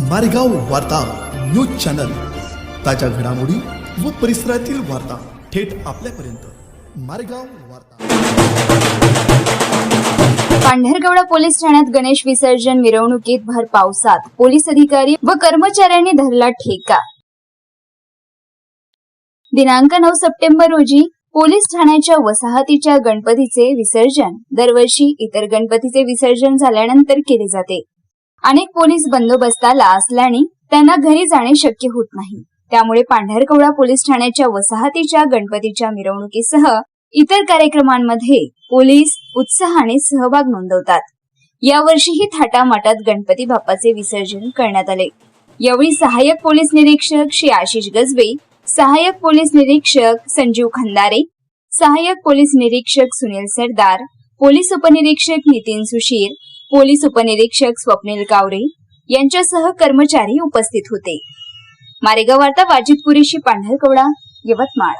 मारेगाव वार्ता news channel. ताज्या घडामोडी व परिसरातील वार्ता थेट आपल्यापर्यंत. मारेगाव वार्ता. पांढरगवडा पोलीस ठाण्यात गणेश विसर्जन मिरवणुकीत भर पावसात. पोलीस अधिकारी व कर्मचाऱ्यांनी धरला ठेका. दिनांक नऊ सप्टेंबर रोजी पोलीस ठाण्याच्या वसाहतीच्या गणपतीचे विसर्जन. दरवर्षी इतर गणपतीचे विसर्जन झाल्यानंतर केले जाते. अनेक पोलीस बंदोबस्ताला असल्याने त्यांना घरी जाणे शक्य होत नाही. त्यामुळे पांढरकवडा पोलीस ठाण्याच्या वसाहतीच्या गणपतीच्या मिरवणुकीसह इतर कार्यक्रमांमध्ये पोलीस उत्साहाने सहभाग नोंदवतात. यावर्षीही थाटामाटात गणपती बाप्पाचे विसर्जन करण्यात आले. यावेळी सहाय्यक पोलीस निरीक्षक श्री आशिष गजबे सहाय्यक पोलीस निरीक्षक संजीव खंदारे सहाय्यक पोलीस निरीक्षक सुनील सरदार पोलीस उपनिरीक्षक नितीन सुशीर पोलीस उपनिरीक्षक स्वप्नील कावरे यांच्यासह कर्मचारी उपस्थित होते. मारेगाव वार्ता वाजिद कुरेशी पांढरकवडा यवतमाळ.